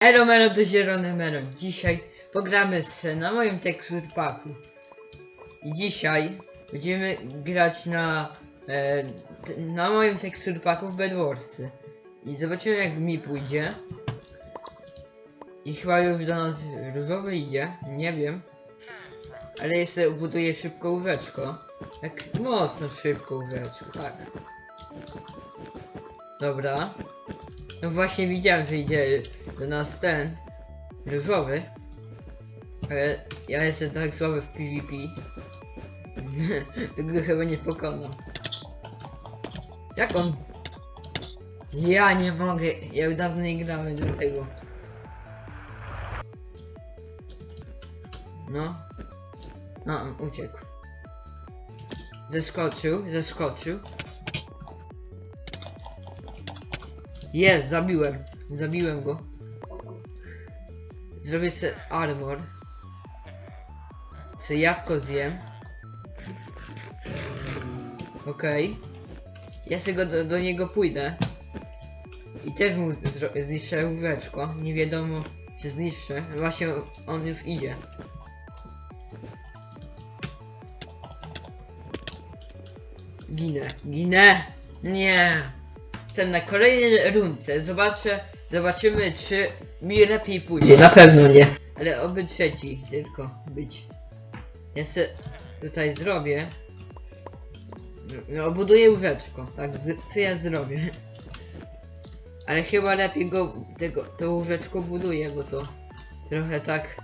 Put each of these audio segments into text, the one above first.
Elo Melo do Zielony Melo. Dzisiaj pogramy na moim teksturpaku. I dzisiaj będziemy grać na e, na moim teksturpaku w Bedwarsy. I zobaczymy jak mi pójdzie. I chyba już do nas różowy idzie, nie wiem. Ale ja sobie buduję szybko łóżeczko. Tak mocno szybko łóżeczko, tak. Dobra. No właśnie widziałem, że idzie do nas ten różowy. Ale ja jestem tak słaby w PvP. Tego chyba nie pokonam. Jak on? Ja nie mogę. Ja dawno nie do tego. No. A, uciekł. Zeskoczył, zeskoczył. Jest, zabiłem. Zabiłem go. Zrobię sobie armor. Se jabłko zjem. Okej. Ja sobie do, do niego pójdę. I też mu zniszczę łóżeczko. Nie wiadomo, czy zniszczę. Właśnie on już idzie. Ginę, ginę! Nie! Chcę na kolejnej rundce. Zobaczę, zobaczymy czy mi lepiej pójdzie. Na pewno nie. Ale oby trzeci tylko być. Ja se tutaj zrobię. No, obuduję łóżeczko. Tak, z, co ja zrobię? Ale chyba lepiej go, tego, to łóżeczko buduję, bo to trochę tak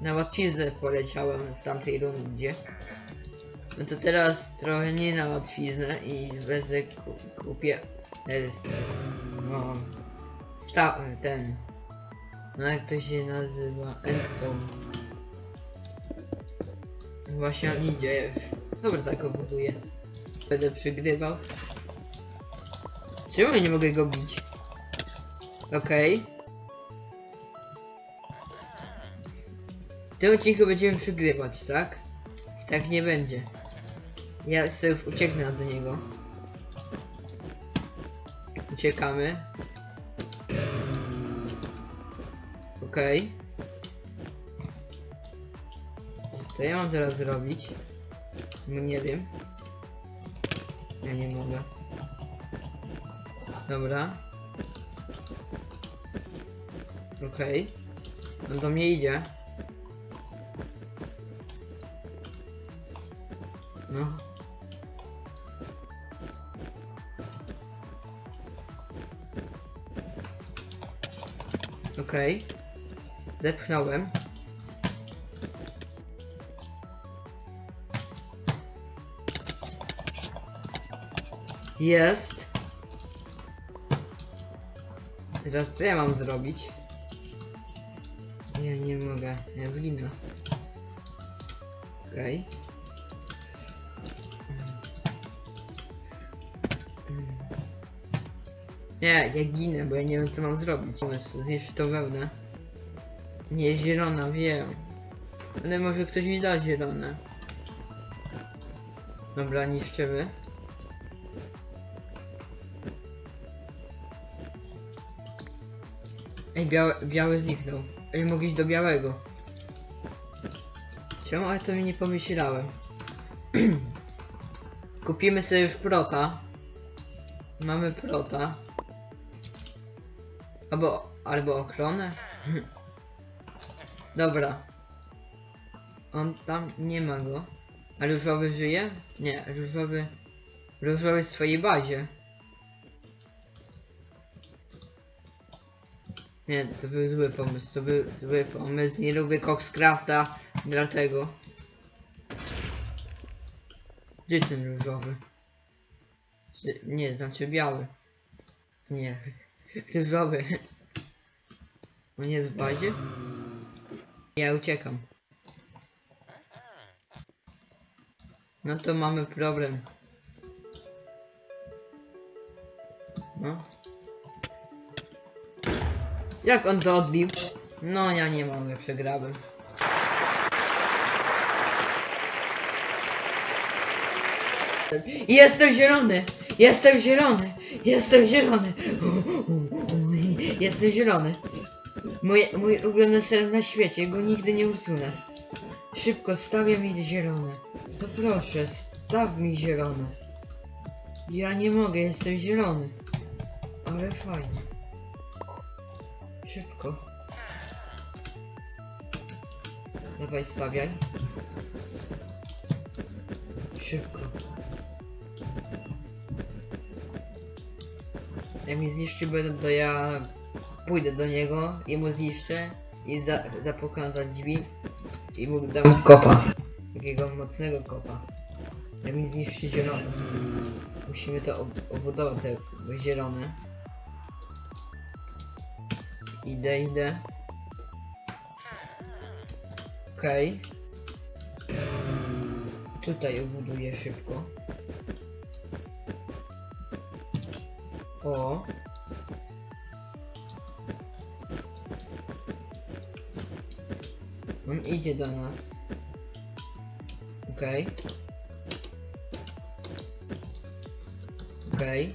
na łatwiznę poleciałem w tamtej rundzie. No to teraz trochę nie na łatwiznę i wezmę ku, kupię jest, no sta, ten. No jak to się nazywa? Endstone. Właśnie on idzie już. Dobra tak go buduję. Będę przygrywał. Czemu ja nie mogę go bić? Okej. W tym odcinku będziemy przygrywać tak? I tak nie będzie. Ja sobie już ucieknę do niego. Uciekamy. Okej. Co ja mam teraz zrobić? No nie wiem. Ja nie mogę. Dobra. Okej. On do mnie idzie. No. Okej. Zepchnąłem. Jest. Teraz co ja mam zrobić? Ja nie mogę. Ja zginę. Okej. Nie, ja ginę, bo ja nie wiem co mam zrobić. Pomysł, zniszczyć tą wełnę. Nie, zielona, wiem. Ale może ktoś mi da zielone. Dobra, niszczymy. Ej, biały, biały zniknął. Ej, mogę iść do białego. Czemu ale to mi nie pomyślałem? Kupimy sobie już prota. Mamy prota. Albo, albo ochronę. Dobra. On tam nie ma go. A różowy żyje? Nie, różowy. Różowy w swojej bazie. Nie, to był zły pomysł, to był zły pomysł. Nie lubię Coxcrafta, dlatego. Gdzie ten różowy? Nie, znaczy biały. Nie. Różowy. On jest w bazie? Ja uciekam. No to mamy problem. No. Jak on to odbił? No ja nie mogę, przegrałem. Jestem zielony! Jestem zielony! Jestem zielony! Jestem zielony! Moje, mój ulubiony ser na świecie, go nigdy nie usunę. Szybko stawiam mi zielone. To proszę, staw mi zielone. Ja nie mogę, jestem zielony. Ale fajnie. Szybko. Dawaj, stawiaj. Szybko. Jak mi zniszczy będę, to ja pójdę do niego i mu zniszczę i za, zapukam za drzwi i mu dam kopa. Takiego mocnego kopa. Jak mi zniszczy zielone. Musimy to ob obudować te zielone. Idę, idę. Okej. Tutaj obuduję szybko. O. On idzie do nas. Okej. Okej.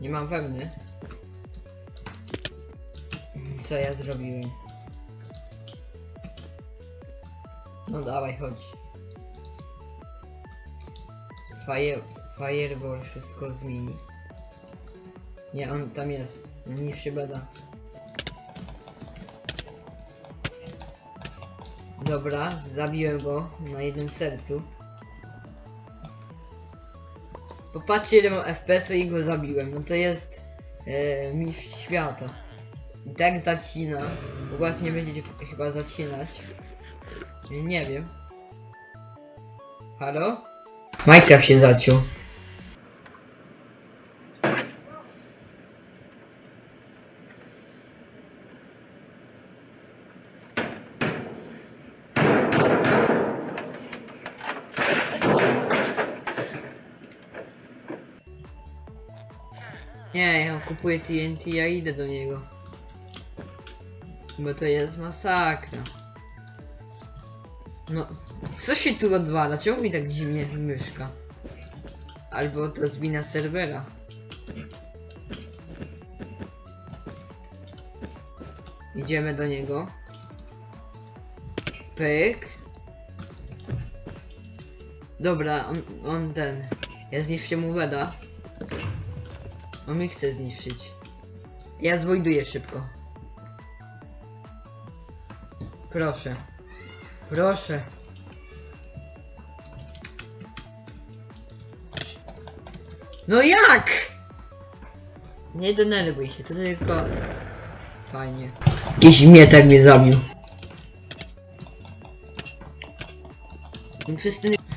Nie mam wełny. Co ja zrobiłem? No dawaj, chodź. Fire, fireball wszystko zmieni. Nie, on tam jest. On niższy beda. Dobra, zabiłem go na jednym sercu. Popatrzcie ile mam FPS i go zabiłem. No to jest e, mistrz świata. I tak zacina. U was nie będziecie chyba zacinać. Nie wiem. Halo? Minecraft się zaciął. Kupuję TNT, ja idę do niego. Bo to jest masakra. No, co się tu odwala? Czemu mi tak dziwnie myszka? Albo to jest wina serwera. Idziemy do niego. Pyk. Dobra, on, on ten. Ja zniszczę mu weda. On mnie chce zniszczyć. Ja zwojduję szybko. Proszę. Proszę. No jak? Nie denerwuj się, to tylko... Fajnie. Jakiś mietek mnie zabił.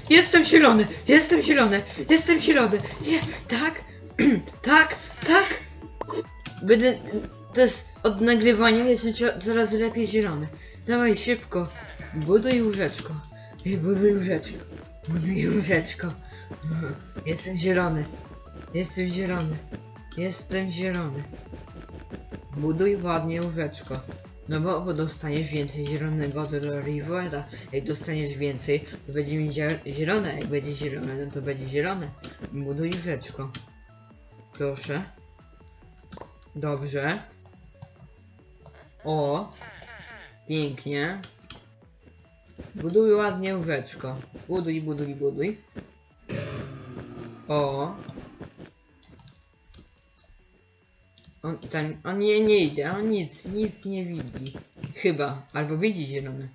Jestem zielony! Jestem zielony! Jestem zielony! Tak! tak! Tak! Będę... To jest od nagrywania, jestem coraz lepiej zielony. Dawaj szybko. Buduj łóżeczko. I buduj łóżeczko. Buduj łóżeczko. Jestem zielony. Jestem zielony. Jestem zielony. Buduj ładnie łóżeczko. No bo, bo dostaniesz więcej zielonego do Rivera. Jak dostaniesz więcej, to będzie mi zie- zielone. Jak będzie zielone, no to będzie zielone. Buduj łóżeczko. Proszę. Dobrze. O. Pięknie. Buduj ładnie łóżeczko. Buduj, buduj, buduj. O. On tam, on nie, nie idzie, on nic, nic nie widzi. Chyba, albo widzi zielony.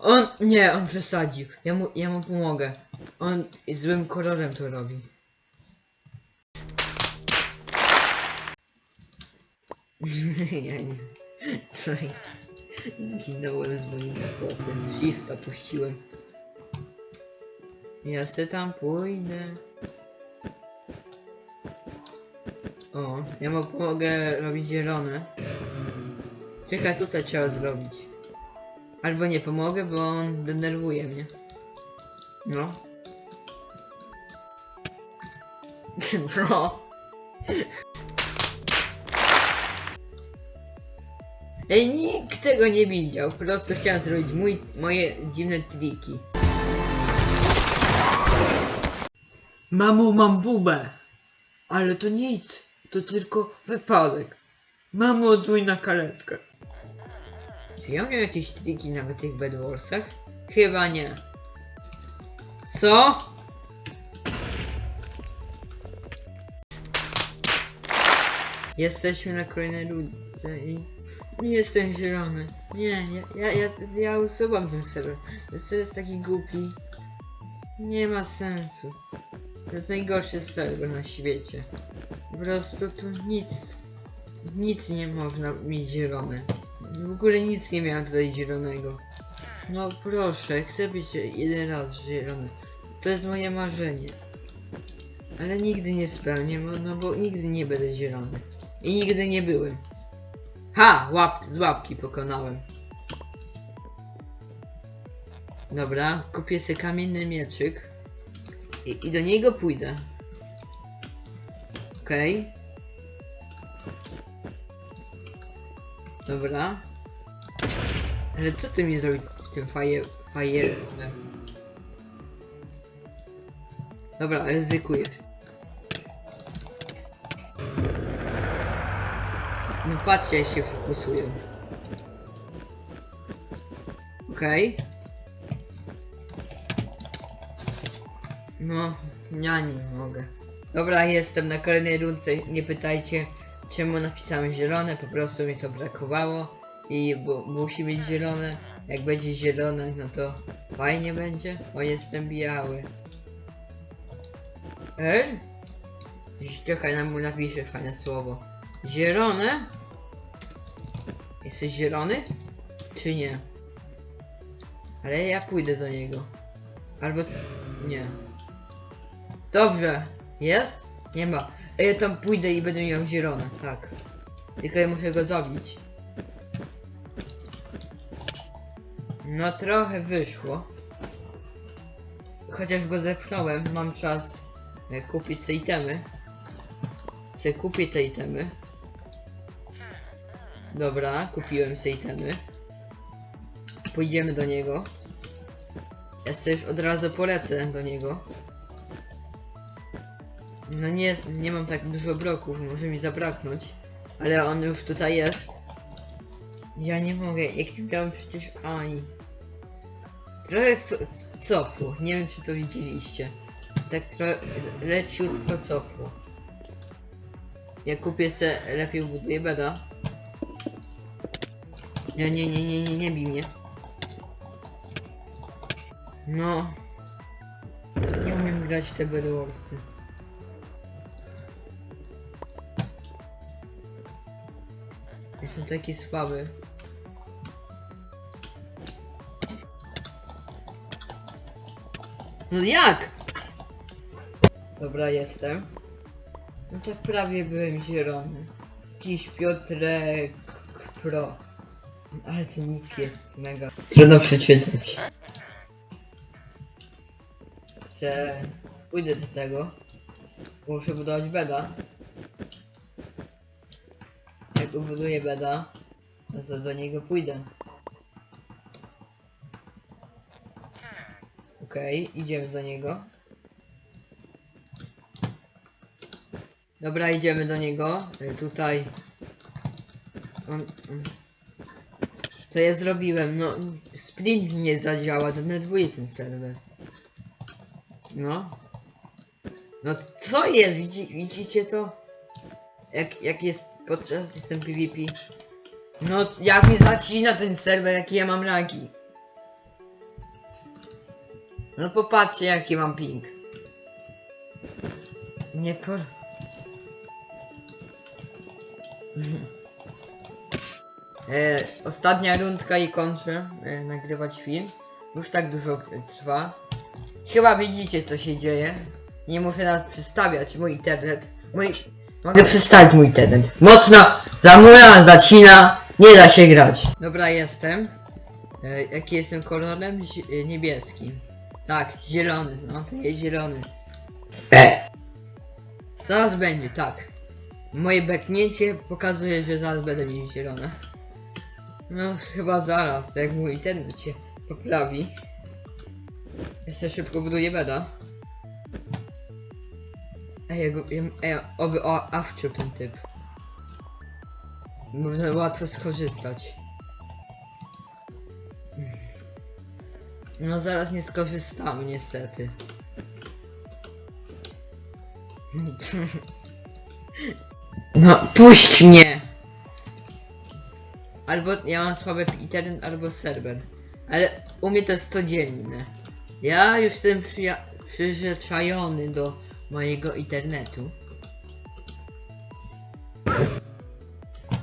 On, nie, on przesadził. Ja mu, ja mu pomogę. On złym kolorem to robi. ja nie. Co ja? Zginąłem z moim płotem. Shifta puściłem. Ja se tam pójdę. O, ja mu pomogę robić zielone. Czekaj, tutaj trzeba zrobić. Albo nie pomogę, bo on denerwuje mnie. No. no. Ej, nikt tego nie widział. Po prostu chciałem zrobić mój, moje dziwne triki. Mamo, mam bubę. Ale to nic. To tylko wypadek. Mamo, odzwój na karetkę. Czy ja miał jakieś triki na tych Bedwarsach? Chyba nie. Co? Jesteśmy na kolejnej ludce i jestem zielony. Nie, ja, ja, ja, ja usuwam ten serwer. Ten serwer jest taki głupi. Nie ma sensu. To jest najgorszy serwer na świecie. Po prostu tu nic, nic nie można mieć zielone. W ogóle nic nie miałem tutaj zielonego. No proszę, chcę być jeden raz zielony. To jest moje marzenie. Ale nigdy nie spełnię, no bo nigdy nie będę zielony. I nigdy nie byłem. Ha! Łap, z łapki pokonałem. Dobra, kupię sobie kamienny mieczyk. I, i do niego pójdę. Okej. Dobra. Ale co ty mi zrobić w tym faje... fajerem? Dobra, ryzykuję. Patrzcie, jak się fokusują. Okej. No, ja nie mogę. Dobra, jestem na kolejnej rundce. Nie pytajcie, czemu napisałem zielone, po prostu mi to brakowało. I musi być zielone. Jak będzie zielone, no to fajnie będzie, bo jestem biały. R? Czekaj, nam mu napiszę fajne słowo. Zielone? Jesteś zielony? Czy nie? Ale ja pójdę do niego. Albo... nie. Dobrze. Jest? Nie ma. Ja tam pójdę i będę miał zielone. Tak. Tylko ja muszę go zabić. No trochę wyszło. Chociaż go zepchnąłem, mam czas e, kupić sobie itemy. Chcę kupić te itemy. Dobra, kupiłem sobie itemy. Pójdziemy do niego. Ja sobie już od razu polecę do niego. No nie, nie mam tak dużo bloków, może mi zabraknąć. Ale on już tutaj jest. Ja nie mogę, jaki miałem przecież ani. Trochę co, cofło, nie wiem czy to widzieliście. Tak trochę leciutko cofło. Ja kupię se, lepiej buduję beda. Nie, nie, nie, nie, nie, nie bij mnie. No. Nie umiem grać te Bedwarsy. Jestem taki słaby. No jak? Dobra, jestem. No to prawie byłem zielony. Jakiś Piotrek Pro. Ale ten nick jest mega. Trudno przeczytać. Chcę... Pójdę do tego. Muszę budować beda. Jak ubuduję beda, to co do niego pójdę. Okej, idziemy do niego. Dobra, idziemy do niego. Y, Tutaj. On. Co ja zrobiłem? No, sprint nie zadziała, denerwuje ten serwer. No. No co jest? Widzi, widzicie to? Jak, jak jest podczas system PvP? No, jak mi zacina ten serwer, jaki ja mam lagi. No popatrzcie, jaki mam ping. Nie po... e, ostatnia rundka i kończę e, nagrywać film. Już tak dużo e, trwa. Chyba widzicie co się dzieje. Nie muszę nawet przystawiać mój internet. Mój... Mogę przestawić mój internet. Mocno zamula, zacina. Nie da się grać. Dobra, jestem. E, jaki jestem kolorem? E, niebieskim. Tak, zielony. No, to jest zielony. E. Zaraz będzie, tak. Moje beknięcie pokazuje, że zaraz będę miał zielone. No, chyba zaraz, jak mój internet się poprawi. Jeszcze szybko buduję beda. Ej, ja go, ja, ej, oby o, ten typ. Można łatwo skorzystać. No zaraz nie skorzystamy niestety. No, puść mnie! Albo ja mam słaby internet, albo serwer. Ale u mnie to jest codzienne. Ja już jestem przyzwyczajony do mojego internetu.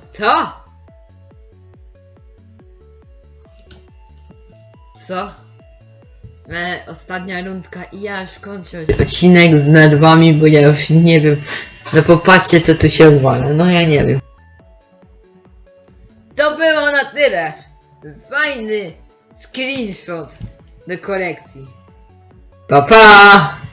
Co? Co? E, ostatnia rundka i ja już kończę odcinek z nerwami, bo ja już nie wiem. No popatrzcie co tu się odwala, no ja nie wiem. Tyle. Fajny screenshot do kolekcji. Pa pa!